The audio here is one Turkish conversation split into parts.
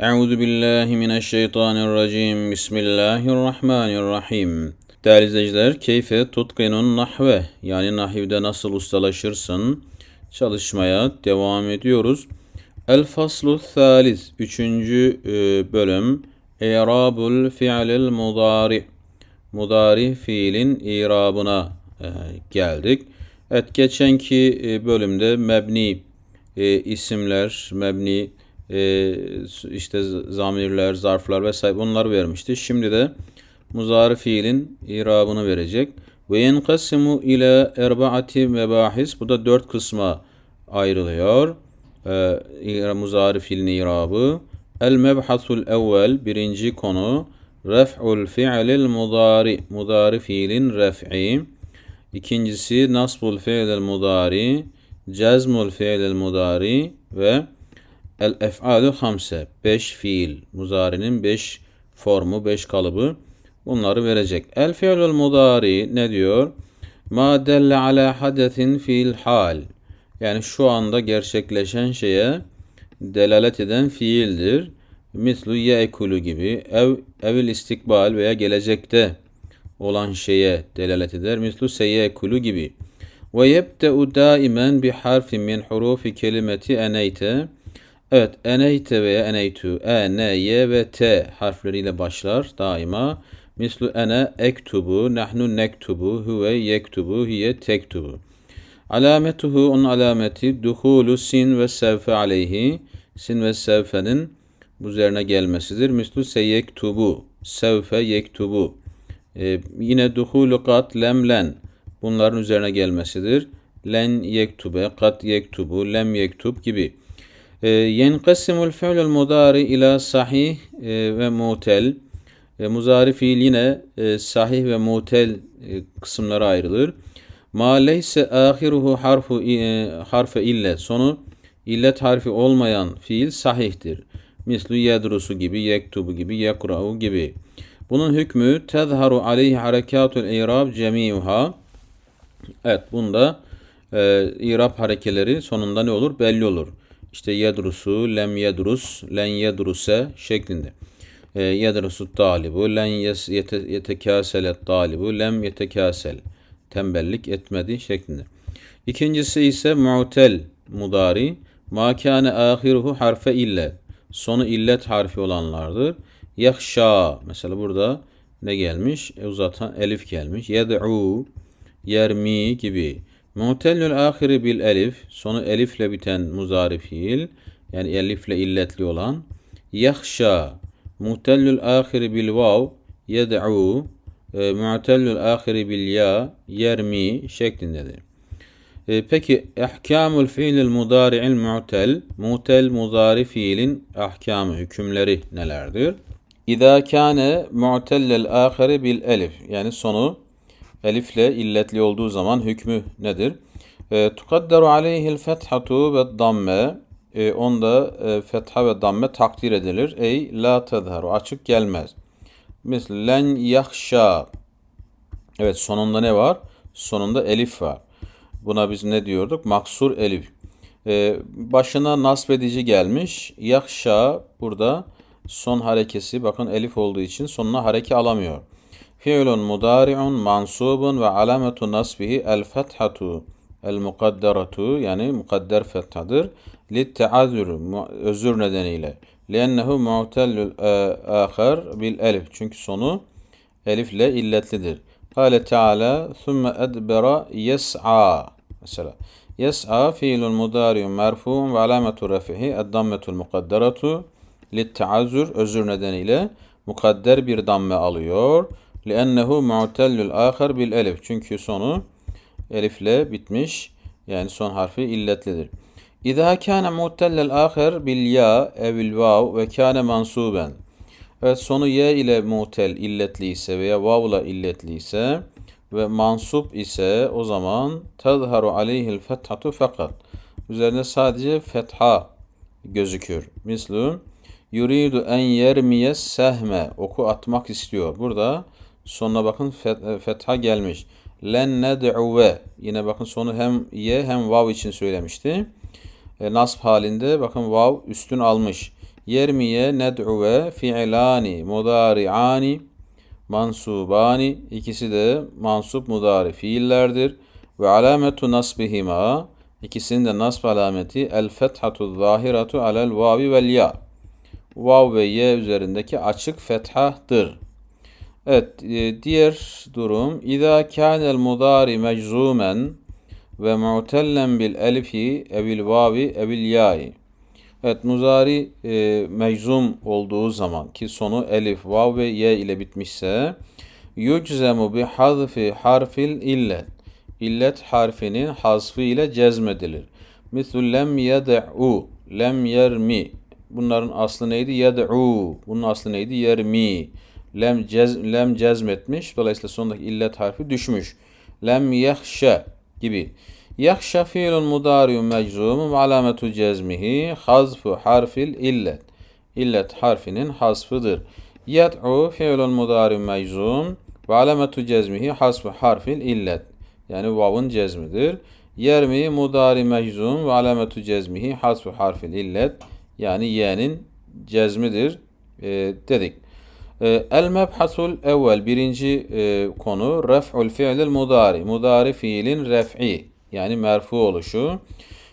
Euzu billahi mineşşeytanirracim. Bismillahirrahmanirrahim. Değerli izleyiciler, keyfe tutkinun nahve yani nahivde nasıl ustalaşırsın çalışmaya devam ediyoruz. El faslu thalis 3. bölüm İrabul fi'lil mudari mudari fiilin irabına e, geldik. Evet geçenki e, bölümde mebni e, isimler, mebni e, işte zamirler, zarflar vesaire bunları vermişti. Şimdi de muzari fiilin irabını verecek. Ve yenkasimu ile erbaati mebahis. Bu da dört kısma ayrılıyor. E, muzari fiilin irabı. El mebhasul evvel birinci konu. Ref'ul fi'lil mudari. Mudari fiilin ref'i. İkincisi nasbul fi'lil mudari. Cezmul fi'lil mudari ve El ef'alu hamse. Beş fiil. Muzari'nin beş formu, beş kalıbı. Bunları verecek. El fiilul mudari ne diyor? Ma delle ala hadetin fiil hal. Yani şu anda gerçekleşen şeye delalet eden fiildir. Mislu ye'kulu gibi. Ev, evil istikbal veya gelecekte olan şeye delalet eder. Mislu seyyekulu gibi. Ve yebte'u daimen bi harfin min hurufi kelimeti eneyte. Evet, eneyte veya eneytu, e, n, y ve t harfleriyle başlar daima. Mislu ene ektubu, nahnu nektubu, huve yektubu, hiye tektubu. Alametuhu, onun alameti, duhulu sin ve sevfe aleyhi, sin ve sevfenin üzerine gelmesidir. Mislu seyektubu, sevfe yektubu. Ee, yine duhulu kat, lem, len, bunların üzerine gelmesidir. Len yektube, kat yektubu, lem yektub gibi. Yenkasimul fi'lul mudari ila sahih e, ve mutel. E, muzari fiil yine e, sahih ve mutel kısımlara ayrılır. Ma leyse ahiruhu harfu harfe ille. Sonu illet harfi olmayan fiil sahihtir. Mislu yedrusu gibi, yektubu gibi, yekra'u gibi. Bunun hükmü tezharu aleyhi harekatul irab cemiuha. Evet bunda e, irab harekeleri sonunda ne olur? Belli olur işte yedrusu, lem yedrus, len yedruse şeklinde. E, yedrusu talibu, len yete, yetekâsele talibu, lem yetekâsel. Tembellik etmedi şeklinde. İkincisi ise mu'tel mudari. Ma kâne ahiruhu harfe ille. Sonu illet harfi olanlardır. Yahşa. Mesela burada ne gelmiş? E, uzatan elif gelmiş. Yed'u, yermi gibi. Mu'tellül ahiri bil elif, sonu elifle biten muzari fiil, yani elifle illetli olan. Yahşa, mu'tellül ahiri bil vav, yed'u, e, mu'tellül ahiri bil ya, yermi şeklindedir. E, peki ahkamul fiilil mudari'il mu'tel, mu'tel muzari fiilin ahkamı, hükümleri nelerdir? İza kâne mu'tellel ahiri bil elif, yani sonu elifle illetli olduğu zaman hükmü nedir? E, tukadderu aleyhil fethatu ve damme e, onda e, fetha ve damme takdir edilir. Ey la tezheru açık gelmez. Mesela len yahşa Evet sonunda ne var? Sonunda elif var. Buna biz ne diyorduk? Maksur elif. Ee, başına nasbedici gelmiş. Yahşa burada son harekesi bakın elif olduğu için sonuna hareke alamıyor. Fi'lun mudari'un mansubun ve alametu nasbihi el fethatu el mukadderatu yani mukadder fethadır. Litteazür özür nedeniyle. Liennehu mu'tellül ahar bil elif. Çünkü sonu elifle illetlidir. Kale Teala thumme edbera yes'a. Mesela yes'a fiilun mudari'un merfu'un ve alametu refihi eddammetul mukadderatu litteazür özür nedeniyle mukadder bir damme alıyor. لِأَنَّهُ مُعْتَلُّ الْآخَرْ بِالْاَلِفِ Çünkü sonu elifle bitmiş. Yani son harfi illetlidir. İza kana mu'tellel ahir bil ya evil vav ve kana mansuben. Evet sonu ye ile mu'tel illetli ise veya vav ile illetli ise ve mansup ise o zaman tezharu aleyhil fethatu fakat. Üzerine sadece fetha gözükür. Mislu yuridu en yermiye sehme oku atmak istiyor. Burada Sonuna bakın e, fetha gelmiş. Len ned'uve. Yine bakın sonu hem ye hem vav için söylemişti. E, nasb halinde bakın vav üstün almış. Yermiye, ned'uve, fi'lani, mudari'ani, mansubani. İkisi de mansup mudari fiillerdir. Ve alametu nasbihima. İkisinin de nasb alameti el fethatu zahiratu alel vavi vel ya. Vav ve ye üzerindeki açık fethahtır. Evet, e, diğer durum İza kânel mudari meczumen ve mu'tellen bil elifi evil vavi evil ya'i. Evet, muzari e, meczum olduğu zaman ki sonu elif, vav ve ye ile bitmişse yuczemu bi hazfi harfil illet. İllet harfinin hazfı ile cezmedilir. Mislü lem yed'u, lem yermi. Bunların aslı neydi? Yed'u. Bunun aslı neydi? Yermi. Lem, cez, lem cezmetmiş. Dolayısıyla sondaki illet harfi düşmüş. Lem yehşe gibi. Yehşe fiilun mudariun meczum ve alametu cezmihi hazfu harfil illet. İllet harfinin hasfıdır. Yed'u fiilun mudariun meczum ve alametu cezmihi hasfu harfil illet. Yani vav'ın cezmidir. Yermi mudari meczum ve alametu cezmihi hasfu harfil illet. Yani ye'nin cezmidir e, dedik. E, El mebhasul evvel birinci e, konu ref'ul fi'lil mudari. Mudari fiilin ref'i yani merfu oluşu.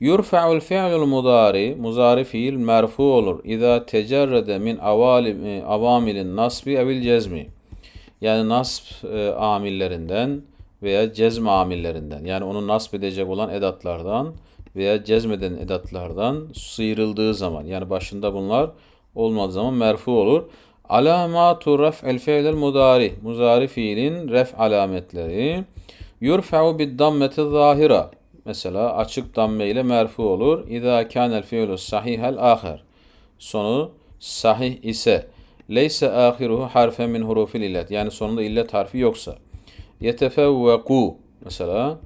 Yurfa'ul fi'lul mudari. Muzari fiil merfu olur. İza tecerrede min avalim, avamilin nasbi evil cezmi. Yani nasb e, amillerinden veya cezm amillerinden yani onu nasb edecek olan edatlardan veya cezmeden edatlardan sıyrıldığı zaman yani başında bunlar olmadığı zaman merfu olur. Alamatu ref'el fi'lel mudari. Muzari fiilin ref alametleri. Yurfa'u bid dammeti zahira. Mesela açık damme ile merfu olur. İza kanel fi'lu sahihel ahir. Sonu sahih ise leyse ahiruhu harfen min hurufil illet. Yani sonunda illet harfi yoksa. Yetefevveku mesela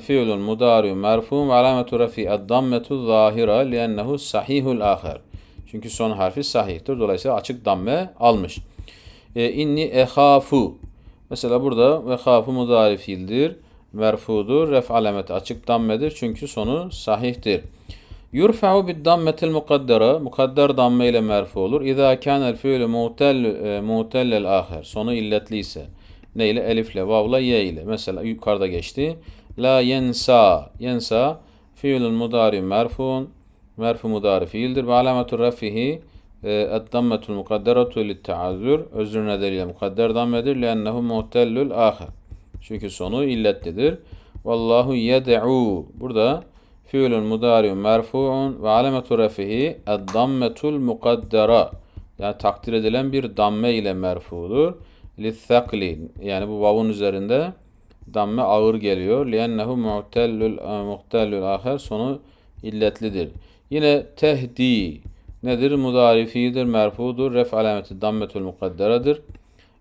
fi'lun mudari merfu ve alametu refi ad-dammetu zahira li'ennehu sahihul ahir. Çünkü son harfi sahihtir. Dolayısıyla açık damme almış. E, inni ehafu. Mesela burada ve hafu mudari fiildir. Merfudur. Ref alameti açık dammedir. Çünkü sonu sahihtir. Yurfa'u bid dammetil mukaddara. Mukadder damme ile merfu olur. İza kanel fiilü mu'tel mu'tellel ahir. Sonu illetli ise. Ne ile? Elifle, vavla, ye ile. Mesela yukarıda geçti. La yensa. Yensa fiilun mudari merfuun merfu mudari fiildir. Ve alametur rafihi eddammetul mukadderetu litta'azzür özür nedeniyle mukadder dammedir. Lennehu muhtellül ahir. Çünkü sonu illetlidir. Vallahu yed'u. Burada fiilun mudariun merfu'un ve alametu rafihi eddammetul mukaddera. Yani takdir edilen bir damme ile merfudur. Lithakli. Yani bu vavun üzerinde damme ağır geliyor. Liennehu muhtellül ahir. E, sonu illetlidir. Yine tehdi nedir? Mudari fiildir, merfudur. Ref alameti dammetul mukadderadır.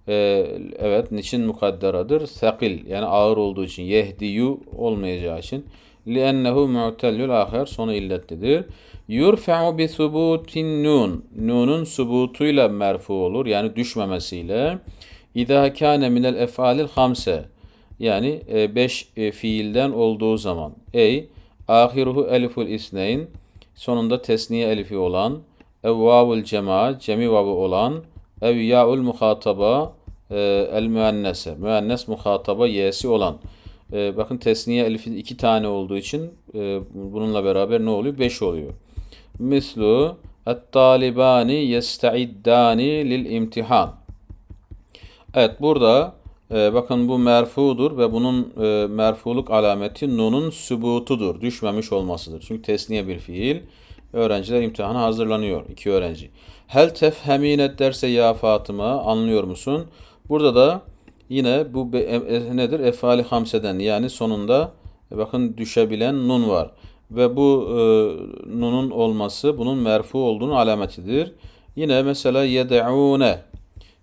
Ee, evet, niçin mukadderadır? Sakil yani ağır olduğu için. Yehdiyu olmayacağı için. لِأَنَّهُ مُعْتَلُّ الْآخِرِ sonu illetlidir. Yurfa'u bi subutin nun. Nunun subutuyla merfu olur. Yani düşmemesiyle. İza kâne minel ef'alil hamse. Yani e, beş e, fiilden olduğu zaman. Ey, ahiruhu eliful isneyn. Sonunda tesniye elifi olan. Ev vavul cema, cemi vavu olan. Ev ya'ul muhataba, e, el müennese. Müennes muhataba y'si olan. E, bakın tesniye elifi iki tane olduğu için e, bununla beraber ne oluyor? Beş oluyor. Mislu et-talibani yestaiddani lil imtihan. Evet burada e, bakın bu merfudur ve bunun e, merfuluk alameti nunun sübutudur. Düşmemiş olmasıdır. Çünkü tesniye bir fiil. Öğrenciler imtihana hazırlanıyor. iki öğrenci. Hel tefhemine derse ya Fatıma anlıyor musun? Burada da yine bu e, e, nedir? Efali hamseden yani sonunda e, bakın düşebilen nun var. Ve bu e, nunun olması bunun merfu olduğunu alametidir. Yine mesela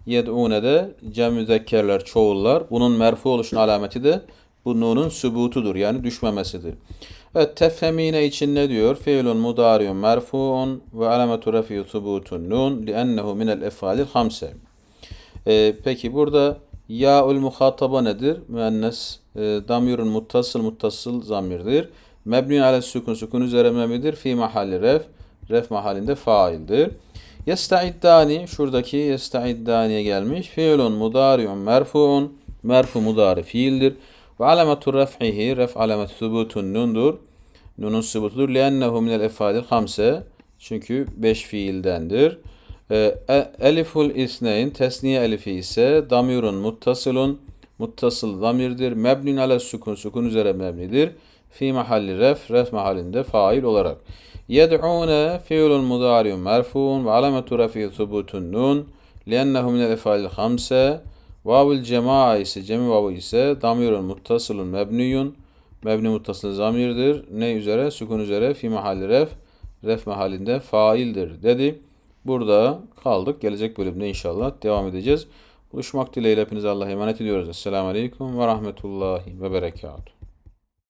yed'une Yed'ûne'de cem müzekkerler, çoğullar. Bunun merfu oluşun alameti de bu nunun sübutudur. Yani düşmemesidir. Evet tefhemine için ne diyor? Fiilun mudariyun merfuun ve alametu refi'u subutun nun li'ennehu minel efalil hamse. Ee, peki burada ya'ul muhataba nedir? Müennes e, damirun muttasıl muttasıl zamirdir. Mebni ale sükun sükun üzere memidir. Fi mahalli ref. Ref mahallinde faildir. Yestaiddani şuradaki yestaiddaniye gelmiş. Fiilun mudariun merfuun. Merfu mudari fiildir. Ve alametu ref'ihi ref alamet subutun nundur. Nunun subutudur. Liennehu minel efadil hamse. Çünkü beş fiildendir. Ee, e- eliful isneyn tesniye elifi ise damirun muttasılun. Muttasıl damirdir. Mebnun ala sukun. Sukun üzere mebnidir. Fi mahalli ref. Ref mahallinde fail olarak. Fiilun mudariun merfuun ve alametu refi thubutun nun. Liennehu minel efadil hamse. Vavul cema'a ise cemi vavu ise damirun muttasılun mebniyun. Mebni muttasıl zamirdir. Ne üzere? Sukun üzere. Fi mahalli ref. Ref mahallinde faildir dedi. Burada kaldık. Gelecek bölümde inşallah devam edeceğiz. Buluşmak dileğiyle hepinize Allah'a emanet ediyoruz. Esselamu Aleyküm ve Rahmetullahi ve Berekatuhu.